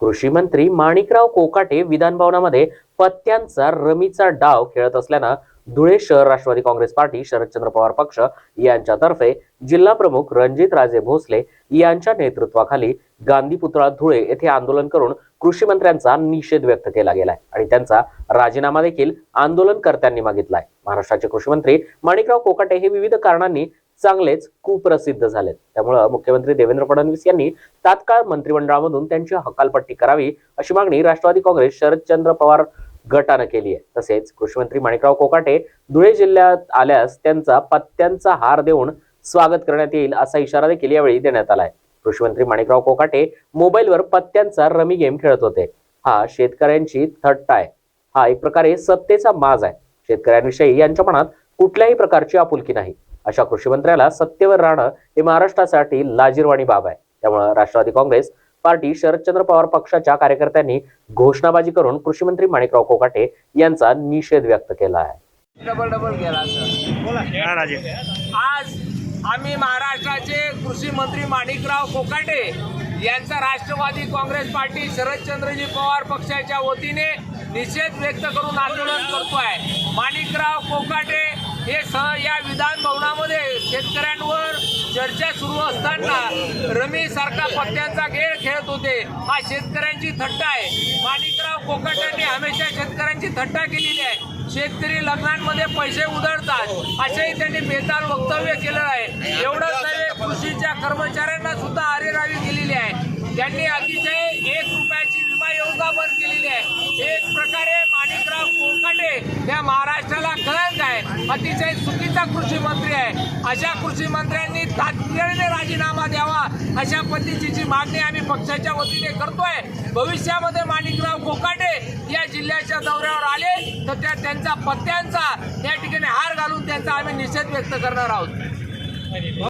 कृषी मंत्री माणिकराव कोकाटे विधानभवनामध्ये पत्त्यांचा रमीचा डाव खेळत असल्यानं धुळे शहर राष्ट्रवादी काँग्रेस पार्टी शरदचंद्र पवार पक्ष यांच्यातर्फे जिल्हा प्रमुख रणजित राजे भोसले यांच्या नेतृत्वाखाली गांधी पुतळा धुळे येथे आंदोलन करून कृषी मंत्र्यांचा निषेध व्यक्त केला गेलाय आणि त्यांचा राजीनामा देखील आंदोलनकर्त्यांनी मागितलाय. महाराष्ट्राचे कृषी मंत्री माणिकराव कोकाटे हे विविध कारणांनी चांगलेच कुप्रसिद्ध झालेत. त्यामुळं मुख्यमंत्री देवेंद्र फडणवीस यांनी तात्काळ मंत्रिमंडळामधून त्यांची हकालपट्टी करावी अशी मागणी राष्ट्रवादी काँग्रेस शरदचंद्र पवार गटानं केली आहे. तसेच कृषीमंत्री माणिकराव कोकाटे धुळे जिल्ह्यात आल्यास त्यांचा पत्त्यांचा हार देऊन स्वागत करण्यात येईल असा इशारा देखील यावेळी देण्यात आलाय कृषीमंत्री माणिकराव कोकाटे मोबाईलवर पत्त्यांचा रमी गेम खेळत होते. हा शेतकऱ्यांची थट्टा आहे. हा एक प्रकारे सत्तेचा माज आहे. शेतकऱ्यांविषयी यांच्या मनात कुठल्याही प्रकारची आपुलकी नाही. अशा कृषी मंत्र्याला सत्तेवर राहणं हे महाराष्ट्रासाठी लाजीरवाणी बाब आहे. त्यामुळे राष्ट्रवादी काँग्रेस पार्टी शरदचंद्र पवार पक्षाच्या कार्यकर्त्यांनी घोषणाबाजी करून कृषी मंत्री माणिकराव कोकाटे यांचा निषेध व्यक्त केला आहे. डबल डबल राजे. आज आम्ही महाराष्ट्राचे कृषी मंत्री माणिकराव कोकाटे यांचा राष्ट्रवादी काँग्रेस पार्टी शरदचंद्रजी पवार पक्षाच्या वतीने निषेध व्यक्त करून आंदोलन करतोय. माणिकराव कोकाटे हे स या विधान शेतकऱ्यांवर चर्चा सुरू असताना रमी सारखा पत्त्यांचा खेळ खेळत होते. हा शेतकऱ्यांची थट्टा आहे. माणिकराव कोकाटेंनी हमेशा शेतकऱ्यांची थट्टा केलेली आहे. शेतकरी लग्नांमध्ये पैसे उधळतात. असेही त्यांनी बेताल वक्तव्य केलं आहे. एवढंच नव्हे कृषीच्या कर्मचाऱ्यांना सुद्धा आरेरावी केलेली आहे. त्यांनी अतिशय एक रुपयाची विमा योजना बंद केलेली आहे. एक प्रकारे माणिकराव कोकाटे या महाराष्ट्राला कळंक आहे. अतिशय चुकीचा कृषी मंत्री आहे. अशा कृषी मंत्र्यांनी तातडीने राजीनामा द्यावा. अशा पद्धतीची मागणी आम्ही पक्षाच्या वतीने करतोय. भविष्यामध्ये माणिकराव कोकाटे या जिल्ह्याच्या दौऱ्यावर आले तर त्या त्यांचा पत्त्यांचा त्या ठिकाणी हार घालून त्यांचा आम्ही निषेध व्यक्त करणार आहोत.